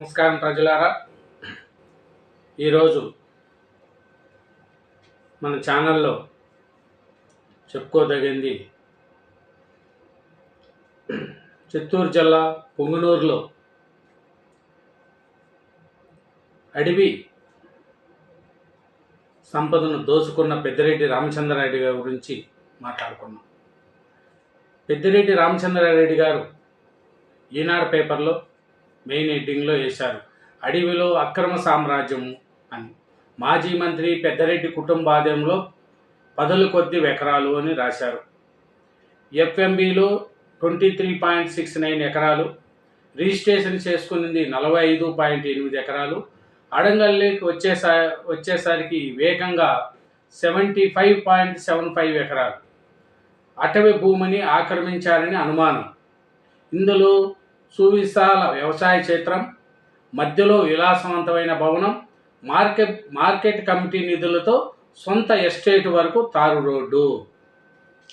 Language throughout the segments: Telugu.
నమస్కారం ప్రజలారా. ఈరోజు మన ఛానల్లో చెప్పుకోదగింది చిత్తూరు జిల్లా పొంగునూరులో అడవి సంపదను దోచుకున్న పెద్దిరెడ్డి రామచంద్రారెడ్డి గారి గురించి మాట్లాడుకున్నాం. పెద్దిరెడ్డి రామచంద్రారెడ్డి గారు ఈనాడు పేపర్లో మెయిన్ హెడ్డింగ్లో వేశారు. అడవిలో అక్రమ సామ్రాజ్యము అని. మాజీ మంత్రి పెద్దరెడ్డి కుటుంబాదయంలో పదుల కొద్ది ఎకరాలు అని రాశారు. ఎఫ్ఎంబిలో twenty three point six nine ఎకరాలు రిజిస్ట్రేషన్ చేసుకున్నది నలభై ఐదు పాయింట్ ఎనిమిది ఎకరాలు. అడంగల్లోకి వచ్చేసా వచ్చేసరికి వేగంగా seventy five point seven five ఎకరాలు. అటవీ భూమిని ఆక్రమించారని అనుమానం. ఇందులో సువిశాల వ్యవసాయ క్షేత్రం మధ్యలో విలాసవంతమైన భవనం మార్కెట్ మార్కెట్ కమిటీ నిధులతో సొంత ఎస్టేట్ వరకు తారు రోడ్డు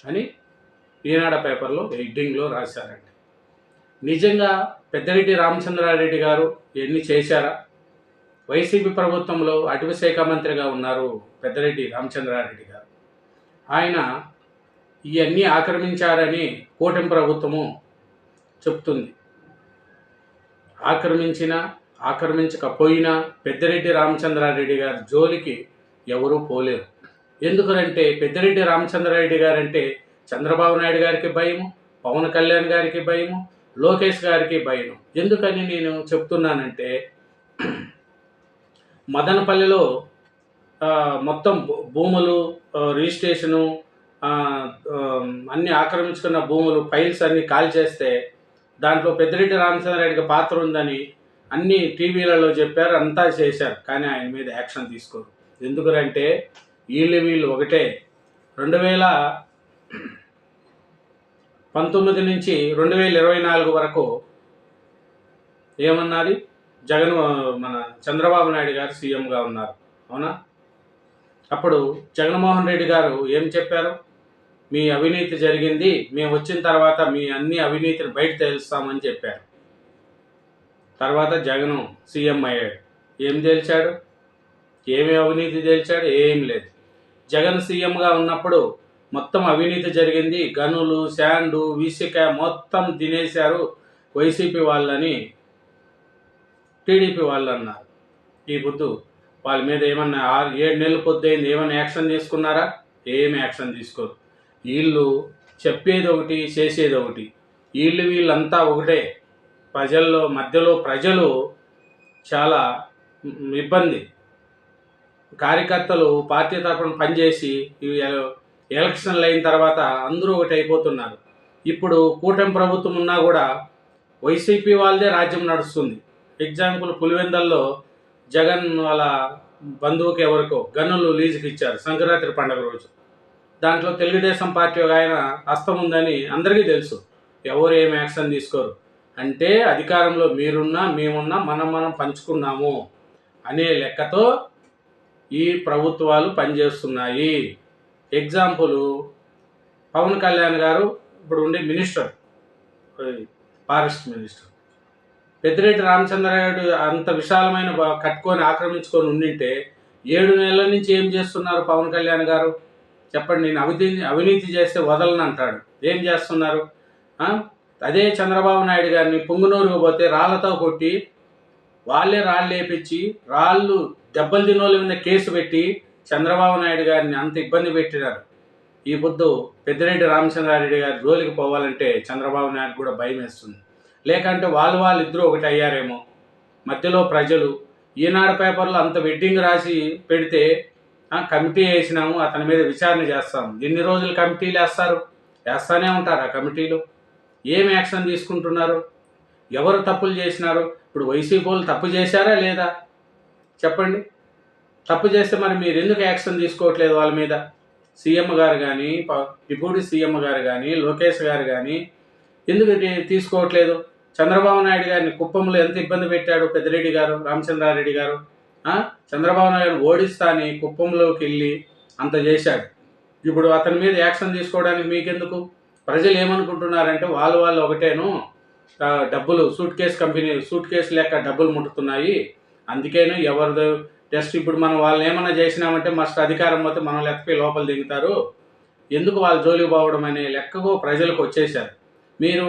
అని ఈనాడ పేపర్లో హెడ్డింగ్లో రాశారండి నిజంగా పెద్దరెడ్డి రామచంద్రారెడ్డి గారు ఎన్ని చేశారా? వైసీపీ ప్రభుత్వంలో అటవీ శాఖ మంత్రిగా ఉన్నారు పెద్దరెడ్డి రామచంద్రారెడ్డి గారు. ఆయన ఇవన్నీ ఆక్రమించారని కూటమి ప్రభుత్వము చెప్తుంది. ఆక్రమించిన ఆక్రమించకపోయినా పెద్దిరెడ్డి రామచంద్రారెడ్డి గారి జోలికి ఎవరూ పోలేరు. ఎందుకంటే పెద్దిరెడ్డి రామచంద్రారెడ్డి గారంటే చంద్రబాబు నాయుడు గారికి భయము పవన్ కళ్యాణ్ గారికి భయము లోకేష్ గారికి భయం ఎందుకని నేను చెప్తున్నానంటే మదనపల్లిలో మొత్తం భూములు రిజిస్ట్రేషను అన్నీ ఆక్రమించుకున్న భూములు ఫైల్స్ అన్నీ కాల్ చేస్తే దాంట్లో పెద్దిరెడ్డి రామచంద్రారెడ్డికి పాత్ర ఉందని అన్ని టీవీలలో చెప్పారు అంతా చేశారు. కానీ ఆయన మీద యాక్షన్ తీసుకోరు. ఎందుకంటే వీళ్ళు వీళ్ళు ఒకటే. రెండు వేల పంతొమ్మిది నుంచి రెండు వేల ఇరవై నాలుగు వరకు ఏమన్నది? జగన్ మన చంద్రబాబు నాయుడు గారు సీఎంగా ఉన్నారు. అవునా? అప్పుడు జగన్మోహన్ రెడ్డి గారు ఏం చెప్పారు? మీ అవినీతి జరిగింది మేము వచ్చిన తర్వాత మీ అన్ని అవినీతిని బయట తెలుస్తామని చెప్పారు. తర్వాత జగన్ సీఎం అయ్యాడు. ఏం తేల్చాడు? ఏమి అవినీతి తేల్చాడు? ఏం లేదు. జగన్ సీఎంగా ఉన్నప్పుడు మొత్తం అవినీతి జరిగింది. గనులు శాండు విసిక మొత్తం తినేశారు వైసీపీ వాళ్ళని టీడీపీ వాళ్ళు అన్నారు. ఈ పొద్దు వాళ్ళ మీద ఏమన్నా ఆరు ఏడు నెలలు పొద్దు ఏమైనా యాక్షన్ తీసుకున్నారా? ఏం యాక్షన్ తీసుకోరు. వీళ్ళు చెప్పేది ఒకటి చేసేది ఒకటి వీళ్ళు వీళ్ళంతా ఒకటే. ప్రజల్లో మధ్యలో ప్రజలు చాలా ఇబ్బంది. కార్యకర్తలు పార్టీ తరఫున పనిచేసి ఎలక్షన్లు అయిన తర్వాత అందరూ ఒకటి అయిపోతున్నారు. ఇప్పుడు కూటమి ప్రభుత్వం ఉన్నా కూడా వైసీపీ వాళ్ళదే రాజ్యం నడుస్తుంది. ఎగ్జాంపుల్ పులివెందల్లో జగన్ వాళ్ళ బంధువుకి ఎవరికో గన్నులు లీజుకి ఇచ్చారు సంక్రాంతి పండుగ రోజు. దాంట్లో తెలుగుదేశం పార్టీ ఒక ఆయన హస్తం ఉందని అందరికీ తెలుసు. ఎవరు ఏం యాక్షన్ తీసుకోరు. అంటే అధికారంలో మీరున్నా మేమున్నా మనం మనం పంచుకున్నాము అనే లెక్కతో ఈ ప్రభుత్వాలు పనిచేస్తున్నాయి. ఎగ్జాంపుల్ పవన్ కళ్యాణ్ గారు ఇప్పుడు ఉండే minister forest minister. Peddireddy Ramachandra Reddy అంత విశాలమైన కట్టుకొని ఆక్రమించుకొని ఉండింటే ఏడు నెలల నుంచి ఏం చేస్తున్నారు పవన్ కళ్యాణ్ గారు? చెప్పండి నేను అవినీతి అవినీతి చేస్తే వదలను అంటాడు. ఏం చేస్తున్నారు? అదే చంద్రబాబు నాయుడు గారిని పొంగునూరుకు పోతే రాళ్ళతో కొట్టి వాళ్ళే రాళ్ళు లేపించి రాళ్ళు దెబ్బలు తినోళ్ళ మీద కేసు పెట్టి చంద్రబాబు నాయుడు గారిని అంత ఇబ్బంది పెట్టినారు. ఈ పొద్దు పెద్దిరెడ్డి రామచంద్రారెడ్డి గారి జోలికి పోవాలంటే చంద్రబాబు నాయుడు కూడా భయం వేస్తుంది. లేకంటే వాళ్ళు వాళ్ళిద్దరూ ఒకటి అయ్యారేమో. మధ్యలో ప్రజలు ఈనాడు పేపర్లో అంత వెడ్డింగ్ రాసి పెడితే కమిటీ వేసినాము అతని మీద విచారణ చేస్తాము. ఎన్ని రోజులు కమిటీలు వేస్తారు వేస్తూనే ఉంటారు ఆ కమిటీలు. ఏం యాక్షన్ తీసుకుంటున్నారు? ఎవరు తప్పులు చేసినారు? ఇప్పుడు వైసీపీ వాళ్ళు తప్పు చేశారా లేదా? చెప్పండి. తప్పు చేస్తే మరి మీరు ఎందుకు యాక్షన్ తీసుకోవట్లేదు వాళ్ళ మీద? సీఎం గారు కానీ డిప్యూటీ సీఎం గారు కానీ లోకేష్ గారు కానీ ఎందుకు తీసుకోవట్లేదు? చంద్రబాబు నాయుడు గారిని కుప్పంలో ఎంత ఇబ్బంది పెట్టాడు పెద్దిరెడ్డి గారు రామచంద్రారెడ్డి గారు? చంద్రబాబు నాయుడు ఓడిస్తా అని కుప్పంలోకి వెళ్ళి అంత చేశాడు. ఇప్పుడు అతని మీద యాక్షన్ తీసుకోవడానికి మీకెందుకు? ప్రజలు ఏమనుకుంటున్నారంటే వాళ్ళు వాళ్ళు ఒకటేను. డబ్బులు suitcase company suitcase లెక్క డబ్బులు ముట్టుతున్నాయి. అందుకేను ఎవరిదో జస్ట్ ఇప్పుడు మనం వాళ్ళని ఏమన్నా చేసినామంటే మస్ట్ అధికారం పోతే మనం లెక్కపై లోపల దిగుతారు. ఎందుకు వాళ్ళు జోలికి పోవడం అనే లెక్కకు ప్రజలకు వచ్చేసారు మీరు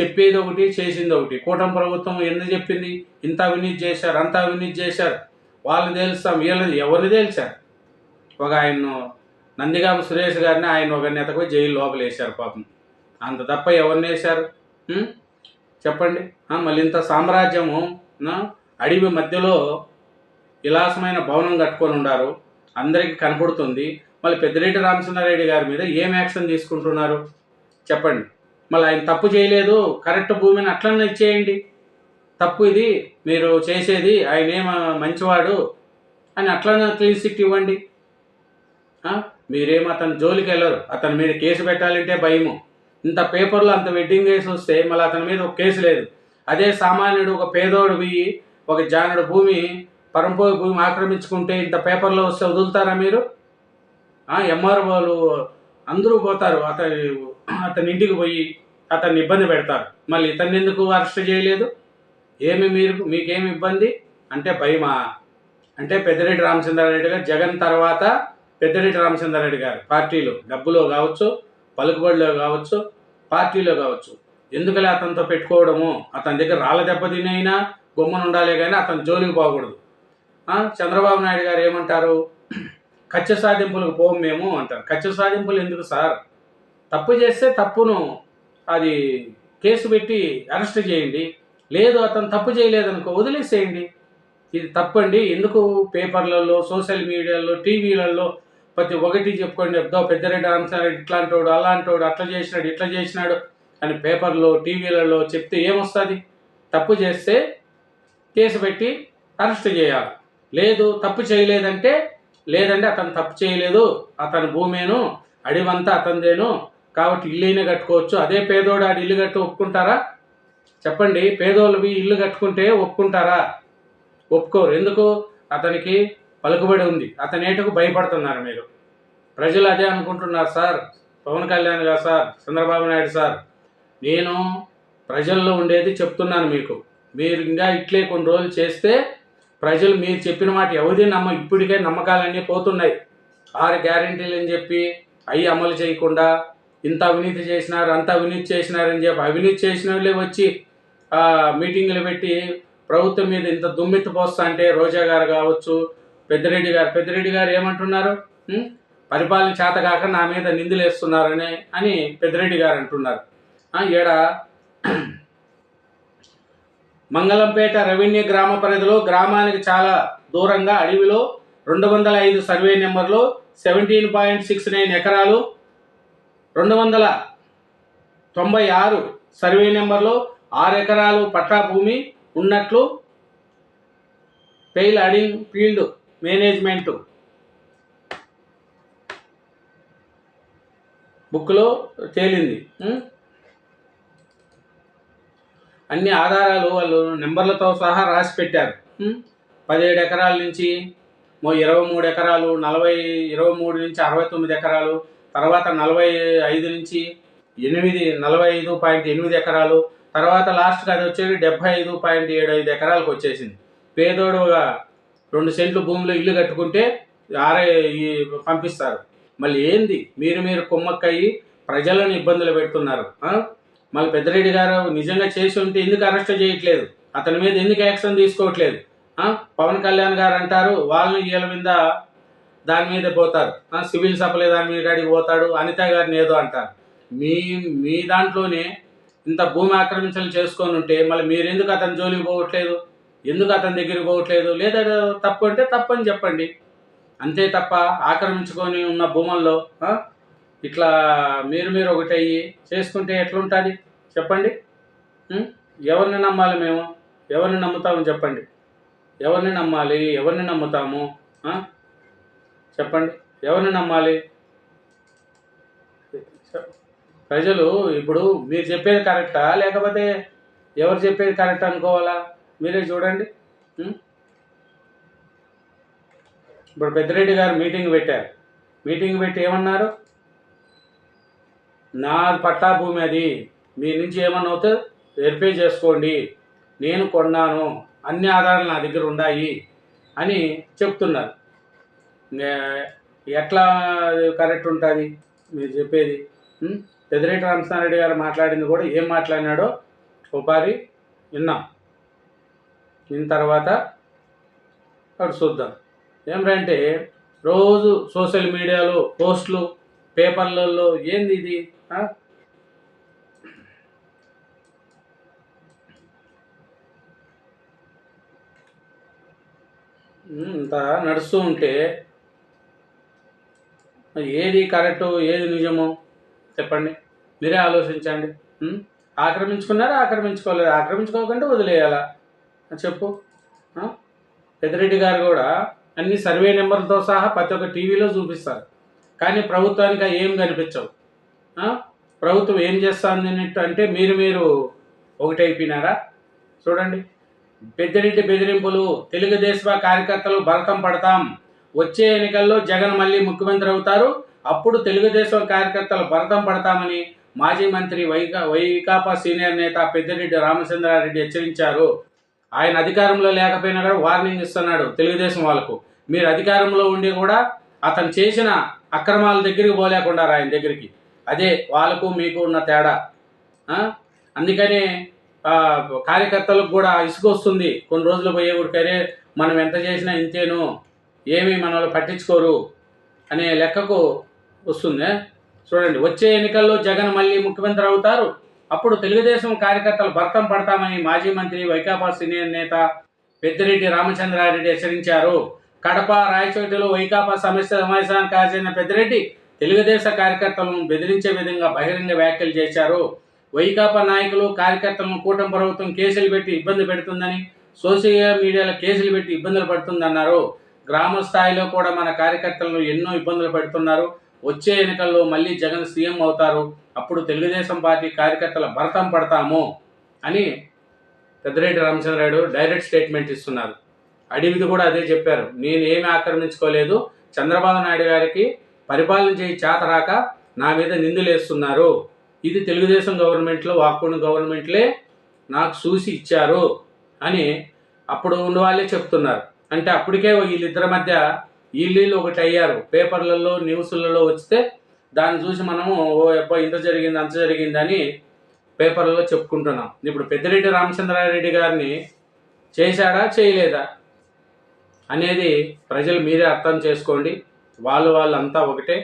చెప్పేది ఒకటి చేసింది ఒకటి. కూటమి ప్రభుత్వం ఎందుకు చెప్పింది? ఇంత అవినీతి చేశారు అంత అవినీతి చేశారు. వాళ్ళని తెలుస్తాం వీళ్ళని ఎవరిని తేల్చారు? ఒక ఆయన నందిగామ సురేష్ గారిని ఆయన ఒక నెతకు జైలు లోపల వేశారు పాపం. అంత తప్ప ఎవరిని వేశారు? చెప్పండి. మళ్ళీ ఇంత సామ్రాజ్యము అడవి మధ్యలో విలాసమైన భవనం కట్టుకొని ఉన్నారు. అందరికీ కనపడుతుంది. మళ్ళీ పెద్దిరెడ్డి రామచంద్రారెడ్డి గారి మీద ఏం యాక్షన్ తీసుకుంటున్నారు? చెప్పండి. మళ్ళీ ఆయన తప్పు చేయలేదు. కరెక్ట్ భూమిని అట్లనే ఇచ్చేయండి. తప్పు ఇది మీరు చేసేది ఆయన ఏమ మంచివాడు అని అట్లనే క్లీన్ చిట్ ఇవ్వండి. మీరేం అతని జోలికి వెళ్ళరు. అతని మీద కేసు పెట్టాలంటే భయము. ఇంత పేపర్లో అంత వెడ్డింగ్ కేసు వస్తే మళ్ళీ అతని మీద ఒక కేసు లేదు. అదే సామాన్యుడు ఒక పేదోడు పోయి ఒక జానుడు భూమి పరంపోయి భూమి ఆక్రమించుకుంటే ఇంత పేపర్లో వస్తే వదులుతారా మీరు? ఎంఆర్ఓలు అందరూ పోతారు. అతని అతని ఇంటికి పోయి అతన్ని ఇబ్బంది పెడతారు. మళ్ళీ ఇతన్ని ఎందుకు అరెస్ట్ చేయలేదు? ఏమి మీరు మీకేమి ఇబ్బంది? అంటే భయమా? అంటే పెద్దిరెడ్డి రామచంద్రారెడ్డి గారు జగన్ తర్వాత పెద్దిరెడ్డి రామచంద్రారెడ్డి గారు పార్టీలో డబ్బులో కావచ్చు పలుకుబడిలో కావచ్చు పార్టీలో కావచ్చు. ఎందుకలే అతనితో పెట్టుకోవడము? అతని దగ్గర రాళ్ళ దెబ్బ తినైనా గొమ్మను ఉండాలి కానీ అతని జోలికి పోకూడదు. చంద్రబాబు నాయుడు గారు ఏమంటారు? కచ్చ సాధింపులకు పోం మేము అంటారు. కచ్చ సాధింపులు ఎందుకు సార్? తప్పు చేస్తే తప్పును అది కేసు పెట్టి అరెస్ట్ చేయండి. లేదు అతను తప్పు చేయలేదనుకో వదిలేసేయండి. ఇది తప్పండి. ఎందుకు పేపర్లలో సోషల్ మీడియాలో టీవీలలో ప్రతి ఒక్కటి చెప్పుకోండి. చెప్తావు పెద్దరెడ్డి రామచంద్రెడ్డి ఇట్లాంటోడు అలాంటోడు అట్లా చేసినాడు ఇట్లా చేసినాడు అని పేపర్లో టీవీలలో చెప్తే ఏమొస్తుంది? తప్పు చేస్తే కేసు పెట్టి అరెస్ట్ చేయాలి. లేదు తప్పు చేయలేదంటే లేదంటే అతను తప్పు చేయలేదు. అతని భూమేను అడివంతా అతనిదేను. కాబట్టి ఇల్లైనా కట్టుకోవచ్చు. అదే పేదోడు ఆడు ఇల్లు కట్టి ఒప్పుకుంటారా చెప్పండి పేదోళ్ళవి ఇల్లు కట్టుకుంటే ఒప్పుకుంటారా? ఒప్పుకోరు. ఎందుకు? అతనికి పలుకుబడి ఉంది. అతని ఏటకు భయపడుతున్నారు మీరు? ప్రజలు అదే అనుకుంటున్నారు సార్. పవన్ కళ్యాణ్ గారు సార్ చంద్రబాబు నాయుడు సార్. నేను ప్రజల్లో ఉండేది చెప్తున్నాను మీకు. మీరు ఇంకా ఇట్లే కొన్ని రోజులు చేస్తే ప్రజలు మీరు చెప్పిన మాట ఎవరి నమ్మ ఇప్పటికే నమ్మకాలన్నీ పోతున్నాయి. ఆరు గ్యారంటీలు అని చెప్పి అవి అమలు చేయకుండా ఇంత అవినీతి చేసినారు అంత అవినీతి చేసినారని చెప్పి అవినీతి చేసిన వాళ్ళే వచ్చి మీటింగులు పెట్టి ప్రభుత్వం మీద ఇంత దుమ్మెత్తి పోస్తా అంటే రోజా గారు కావచ్చు పెద్దిరెడ్డి గారు పెద్దిరెడ్డి గారు ఏమంటున్నారు? పరిపాలన చేత కాక నా మీద నిందలు వేస్తున్నారని అని పెద్దిరెడ్డి గారు అంటున్నారు. ఈడ మంగళంపేట రెవెన్యూ గ్రామ పరిధిలో గ్రామానికి చాలా దూరంగా అడవిలో రెండు వందల ఐదు సర్వే నెంబర్లో సెవెంటీన్ పాయింట్ సిక్స్ నైన్ ఎకరాలు రెండు వందల తొంభై ఆరు సర్వే నెంబర్లో ఆరు ఎకరాలు పట్టా భూమి ఉన్నట్లు పెయిల్ అడింగ్ ఫీల్డ్ మేనేజ్మెంట్ బుక్లో తేలింది. అన్ని ఆధారాలు వాళ్ళు నెంబర్లతో సహా రాసి పెట్టారు. పదిహేడు ఎకరాల నుంచి మో ఇరవై మూడు ఎకరాలు నలభై ఇరవై మూడు నుంచి అరవై తొమ్మిది ఎకరాలు తర్వాత నలభై ఐదు నుంచి ఎనిమిది నలభై ఐదు పాయింట్ ఎనిమిది ఎకరాలు తర్వాత లాస్ట్కి అది వచ్చేది డెబ్బై ఐదు పాయింట్ ఏడు ఐదు ఎకరాలకు వచ్చేసింది. పేదోడుగా రెండు సెంట్లు భూమిలో ఇల్లు కట్టుకుంటే ఆరే ఈ పంపిస్తారు. మళ్ళీ ఏంది? మీరు మీరు కుమ్మక్కయ్యి ప్రజలను ఇబ్బందులు పెడుతున్నారు. మళ్ళీ పెద్దరెడ్డి గారు నిజంగా చేసి ఉంటే ఎందుకు అరెస్ట్ చేయట్లేదు? అతని మీద ఎందుకు యాక్షన్ తీసుకోవట్లేదు? పవన్ కళ్యాణ్ గారు అంటారు వాళ్ళని వీళ్ళ మీద దాని మీద పోతారు. సివిల్ సప్లై దాని మీద అడిగి పోతాడు. అనిత గారిని ఏదో అంటారు. మీ మీ దాంట్లోనే ఇంత భూమి ఆక్రమించలు చేసుకొని ఉంటే మళ్ళీ మీరు ఎందుకు అతని జోలికి పోవట్లేదు? ఎందుకు అతని దగ్గరికి పోవట్లేదు? లేదా తప్పు అంటే తప్పు అని చెప్పండి. అంతే తప్ప ఆక్రమించుకొని ఉన్న భూముల్లో ఇట్లా మీరు మీరు ఒకటి అయ్యి చేసుకుంటే ఎట్లుంటుంది? చెప్పండి. ఎవరిని నమ్మాలి మేము? ఎవరిని నమ్ముతాము చెప్పండి. ఎవరిని నమ్మాలి? ఎవరిని నమ్ముతాము? చెప్పండి. ఎవరిని నమ్మాలి? ప్రజలు ఇప్పుడు మీరు చెప్పేది కరెక్టా? లేకపోతే ఎవరు చెప్పేది కరెక్ట్ అనుకోవాలా? మీరే చూడండి. ఇప్పుడు పెద్దిరెడ్డి గారు మీటింగ్ పెట్టారు. మీటింగ్ పెట్టి ఏమన్నారు? నా పట్టా భూమి అది. మీ నుంచి ఏమన్నా అవుతే వెరిఫై చేసుకోండి. నేను కొన్నాను. అన్ని ఆధారాలు నా దగ్గర ఉన్నాయి అని చెప్తున్నారు. ఎట్లా కరెక్ట్ ఉంటుంది మీరు చెప్పేది? పెద్దిరెడ్డి రామకృష్ణారెడ్డి గారు మాట్లాడింది కూడా ఏం మాట్లాడినాడో ఒకసారి విన్నాం. విన్న తర్వాత అక్కడ చూద్దాం. ఏమిటంటే రోజు సోషల్ మీడియాలో పోస్టులు పేపర్లలో ఏంది ఇది? ఇంత నడుస్తూ ఉంటే ఏది కరెక్టు ఏది నిజము? చెప్పండి. మీరే ఆలోచించండి. ఆక్రమించుకున్నారా ఆక్రమించుకోలేదు? ఆక్రమించుకోకుండా వదిలేయాలా? చెప్పు. పెద్దరెడ్డి పెద్దిరెడ్డి గారు కూడా అన్ని సర్వే నెంబర్లతో సహా ప్రతి ఒక్క టీవీలో చూపిస్తారు. కానీ ప్రభుత్వానికి ఏం కనిపించవు. ప్రభుత్వం ఏం చేస్తుంది అన్నట్టు అంటే మీరు మీరు ఒకటైపోయినారా చూడండి. పెద్దిరెడ్డి బెదిరింపులు తెలుగుదేశం కార్యకర్తలు భరతం పడతాం. వచ్చే ఎన్నికల్లో జగన్ మళ్ళీ ముఖ్యమంత్రి అవుతారు. అప్పుడు తెలుగుదేశం కార్యకర్తలు భరతం పడతామని మాజీ మంత్రి వైకా వైకాపా సీనియర్ నేత పెద్దిరెడ్డి రామచంద్రారెడ్డి హెచ్చరించారు. ఆయన అధికారంలో లేకపోయినా కూడా వార్నింగ్ ఇస్తున్నాడు తెలుగుదేశం వాళ్ళకు. మీరు అధికారంలో ఉండి కూడా అతను చేసిన అక్రమాల దగ్గరికి పోలేకుండా ఆయన దగ్గరికి. అదే వాళ్ళకు మీకు ఉన్న తేడా. అందుకనే కార్యకర్తలకు కూడా ఇసుక వస్తుంది. కొన్ని రోజులు పోయే కరే మనం ఎంత చేసినా ఇంతేను. ఏమీ మనల్ని పట్టించుకోరు అనే లెక్కకు వస్తుంది. చూడండి వచ్చే ఎన్నికల్లో జగన్ మళ్ళీ ముఖ్యమంత్రి అవుతారు. అప్పుడు తెలుగుదేశం కార్యకర్తలు భర్తం పడతామని మాజీ మంత్రి వైకాపా సీనియర్ నేత పెద్దిరెడ్డి రామచంద్రారెడ్డి హెచ్చరించారు. కడప రాయచోటిలో వైకాపా సమస్య సమావేశానికి హాజరైన పెద్దిరెడ్డి తెలుగుదేశం కార్యకర్తలను బెదిరించే విధంగా బహిరంగ వ్యాఖ్యలు చేశారు. వైకాపా నాయకులు కార్యకర్తలను కూటమి ప్రభుత్వం కేసులు పెట్టి ఇబ్బంది పెడుతుందని సోషల్ మీడియాలో కేసులు పెట్టి ఇబ్బందులు పడుతుందన్నారు. గ్రామ స్థాయిలో కూడా మన కార్యకర్తలను ఎన్నో ఇబ్బందులు పెడుతున్నారు. వచ్చే ఎన్నికల్లో మళ్ళీ జగన్ సీఎం అవుతారు అప్పుడు తెలుగుదేశం పార్టీ కార్యకర్తల భరతం పడతాము అని పెద్దిరెడ్డి రామచంద్రరాయుడు డైరెక్ట్ స్టేట్మెంట్ ఇస్తున్నారు. అడివిది కూడా అదే చెప్పారు. నేను ఏమి ఆక్రమించుకోలేదు. చంద్రబాబు నాయుడు గారికి పరిపాలన చేయి చేతరాక నా మీద నిందులేస్తున్నారు ఇది తెలుగుదేశం గవర్నమెంట్లో వాక్కుని గవర్నమెంట్లే నాకు చూసి ఇచ్చారు అని అప్పుడు ఉన్న వాళ్ళే చెప్తున్నారు. అంటే అప్పటికే వీళ్ళిద్దరి మధ్య వీళ్ళు ఒకటి అయ్యారు పేపర్లలో న్యూస్లలో వస్తే దాన్ని చూసి మనము ఓ అబ్బా ఇంత జరిగింది అంత జరిగింది అని పేపర్లలో చెప్పుకుంటున్నాం. ఇప్పుడు పెద్దిరెడ్డి రామచంద్రారెడ్డి గారిని చేశాడా చేయలేదా అనేది ప్రజలు మీరే అర్థం చేసుకోండి. వాళ్ళు వాళ్ళంతా ఒకటే.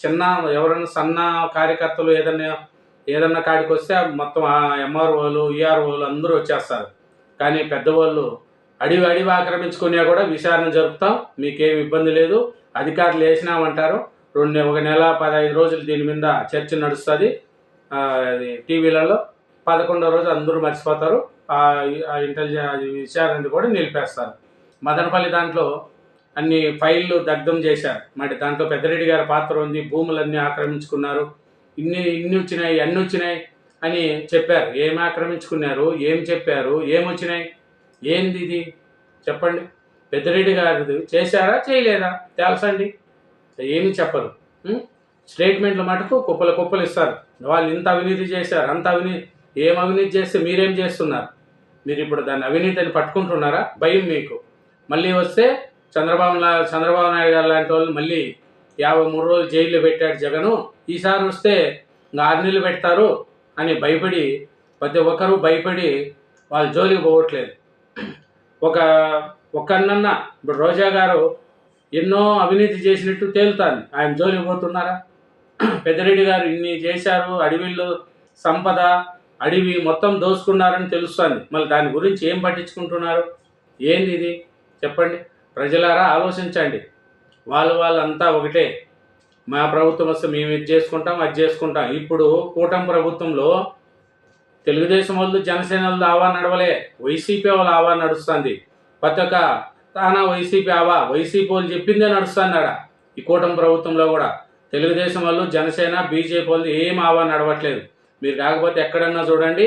చిన్న ఎవరైనా సన్న కార్యకర్తలు ఏదన్నా ఏదన్నా కాడికి వస్తే మొత్తం ఆ ఎంఆర్ఓలు ఈఆర్ఓలు అందరూ వచ్చేస్తారు. కానీ పెద్దవాళ్ళు అడివి అడివి ఆక్రమించుకున్నా కూడా విచారణ జరుపుతాం మీకేం ఇబ్బంది లేదు. అధికారులు వేసినామంటారు రెండు ఒక నెల పదహైదు రోజులు దీని మీద చర్చ నడుస్తుంది. అది టీవీలలో పదకొండో రోజు అందరూ మర్చిపోతారు. ఆ ఇంటెలిజెన్స్ విచారణ కూడా నిలిపేస్తారు. మదనపల్లి దాంట్లో అన్ని ఫైళ్ళు దగ్ధం చేశారు. మరి దాంట్లో పెద్దరెడ్డి గారి పాత్ర ఉంది భూములన్నీ ఆక్రమించుకున్నారు. ఇన్ని ఇన్ని వచ్చినాయి అన్ని వచ్చినాయి అని చెప్పారు. ఏం ఆక్రమించుకున్నారు ఏం చెప్పారు ఏం వచ్చినాయి? ఏంది ఇది? చెప్పండి. పెద్దిరెడ్డి గారిది చేశారా చేయలేదా? తెలుసండి. ఏమీ చెప్పరు. స్టేట్మెంట్లు మటుకు కుప్పలు కుప్పలు ఇస్తారు. వాళ్ళు ఇంత అవినీతి చేశారు అంత అవినీతి ఏం అవినీతి చేస్తే మీరేం చేస్తున్నారు? మీరు ఇప్పుడు దాన్ని అవినీతిని పట్టుకుంటున్నారా? భయం మీకు. మళ్ళీ వస్తే చంద్రబాబు చంద్రబాబు నాయుడు గారు లాంటి వాళ్ళు మళ్ళీ యాభై మూడు రోజులు జైల్లో పెట్టాడు జగను. ఈసారి వస్తే ఆరు నెలలు పెడతారు అని భయపడి ప్రతి ఒక్కరూ భయపడి వాళ్ళ జోలికి పోవట్లేదు. ఒక ఒక్కన్నన్న ఇప్పుడు రోజా గారు ఎన్నో అవినీతి చేసినట్టు తేలుతాను ఆయన జోలికి పోతున్నారా? పెద్దిరెడ్డి గారు ఇన్ని చేశారు అడవిలో సంపద అడవి మొత్తం దోసుకున్నారని తెలుస్తుంది. మళ్ళీ దాని గురించి ఏం పట్టించుకుంటున్నారు? ఏంది ఇది? చెప్పండి. ప్రజలారా ఆలోచించండి. వాళ్ళు వాళ్ళంతా ఒకటే. మా ప్రభుత్వం వస్తే మేము ఇది చేసుకుంటాం అది చేసుకుంటాం. ఇప్పుడు కూటమి ప్రభుత్వంలో తెలుగుదేశం వాళ్ళు జనసేన వాళ్ళు ఆవా నడవలే. వైసీపీ వాళ్ళు ఆవా నడుస్తుంది. ప్రతి ఒక్క తానా వైసీపీ ఆవా వైసీపీ వాళ్ళు చెప్పిందే నడుస్తుంది ఆడ. ఈ కూటమి ప్రభుత్వంలో కూడా. తెలుగుదేశం వాళ్ళు జనసేన బీజేపీ వాళ్ళు ఏం ఆవా నడవట్లేదు. మీరు కాకపోతే ఎక్కడన్నా చూడండి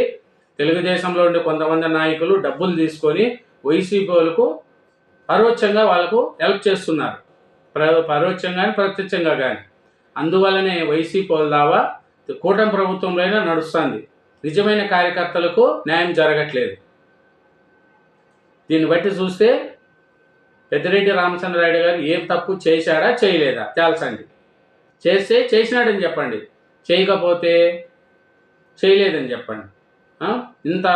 తెలుగుదేశంలో ఉండే కొంతమంది నాయకులు డబ్బులు తీసుకొని వైసీపీ వాళ్ళకు పరోక్షంగా వాళ్ళకు హెల్ప్ చేస్తున్నారు. ప్ర పరోక్షంగా కానీ ప్రత్యక్షంగా కానీ అందువల్లనే వైసీపీ వాళ్ళ దావా కూటమి ప్రభుత్వంలోనే నడుస్తుంది. నిజమైన కార్యకర్తలకు న్యాయం జరగట్లేదు. దీన్ని బట్టి చూస్తే పెద్దిరెడ్డి రామచంద్రరాయుడు గారు ఏం తప్పు చేశాడా చేయలేదా? తేల్చండి. చేస్తే చేసినాడని చెప్పండి. చేయకపోతే చేయలేదని చెప్పండి. ఇంత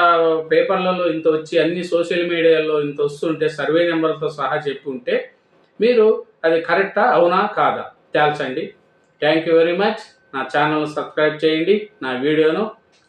పేపర్లలో ఇంత వచ్చి అన్ని సోషల్ మీడియాలో ఇంత వస్తుంటే సర్వే నెంబర్తో సహా చెప్పి ఉంటే మీరు అది కరెక్టా? అవునా? కాదా? తేల్చండి. Thank you very much. నా ఛానల్ సబ్స్క్రైబ్ చేయండి. నా వీడియోను